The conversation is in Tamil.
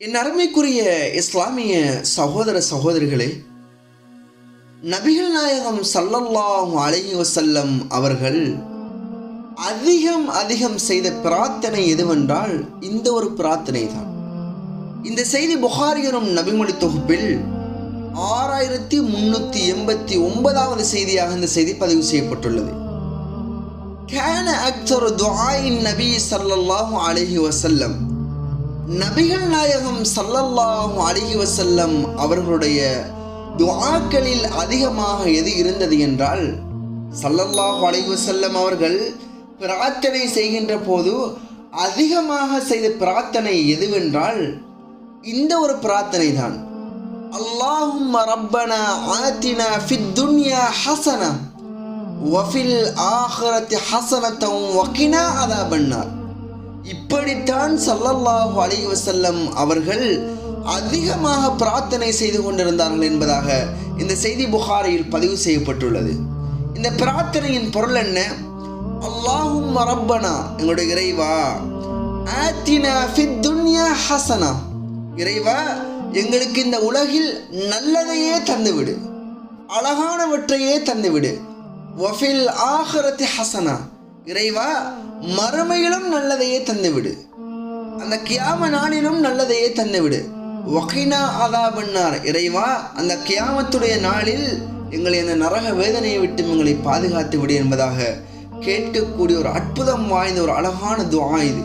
என் அருமைக்குரிய இஸ்லாமிய சகோதர சகோதரிகளே நபிகள் நாயகம் சல்லல்லாஹ் அலஹி அவர்கள் அதிகம் அதிகம் செய்த பிரார்த்தனை எதுவென்றால் இந்த ஒரு பிரார்த்தனை தான் இந்த செய்தி புகாரியரும் நபிமொழி தொகுப்பில் ஆறாயிரத்தி முன்னூற்றி எண்பத்தி ஒன்பதாவது செய்தியாக இந்த செய்தி பதிவு செய்யப்பட்டுள்ளது. கேன அக்தர் துஆயின் நபி சல்லல்லாஹு அலஹி வசல்லம் நபிகள் நாயகம் சல்லல்லாஹும் அலைஹி வசல்லம் அவர்களுடைய துவாக்களில் அதிகமாக எது இருந்தது என்றால் சல்லல்லாஹு அலைஹி வசல்லம் அவர்கள் பிரார்த்தனை செய்கின்ற போது அதிகமாக செய்த பிரார்த்தனை எதுவென்றால் இந்த ஒரு பிரார்த்தனை தான். அல்லாஹும்ம ரப்பனா ஆத்தினா ஃபித் துன்யா ஹசனா வஃபில் ஆஹரத்தி ஹசனத்தவும் வக்கினா அதா பண்ணார் இப்படித்தான் சல்லல்லாஹு அலி வசல்லம் அவர்கள் அதிகமாக பிரார்த்தனை செய்து கொண்டிருந்தார்கள் என்பதாக இந்த செய்தி புகாரியில் பதிவு செய்யப்பட்டுள்ளது. இந்த பிரார்த்தனையின் பொருள் என்ன? அல்லாஹும் மரப்பனா எங்களுடைய இறைவா ஆத்தினா ஃபித் துன்யா ஹசனா. இறைவா எங்களுக்கு இந்த உலகில் நல்லதையே தந்துவிடு. அழகானவற்றையே தந்துவிடு. வஃபில் ஆஹரத்தி ஹசனா. இறைவா மறுமையிலும் நல்லதையே தந்துவிடு. அந்த கியாம நாளிலும் நல்லதையே தந்துவிடு. ஒகைனா அதா பண்ணார் இறைவா அந்த கியாமத்துடைய நாளில் எங்களை அந்த நரக வேதனையை விட்டு எங்களை பாதுகாத்து விடு என்பதாக கேட்கக்கூடிய ஒரு அற்புதம் வாய்ந்த ஒரு அழகான துவா இது.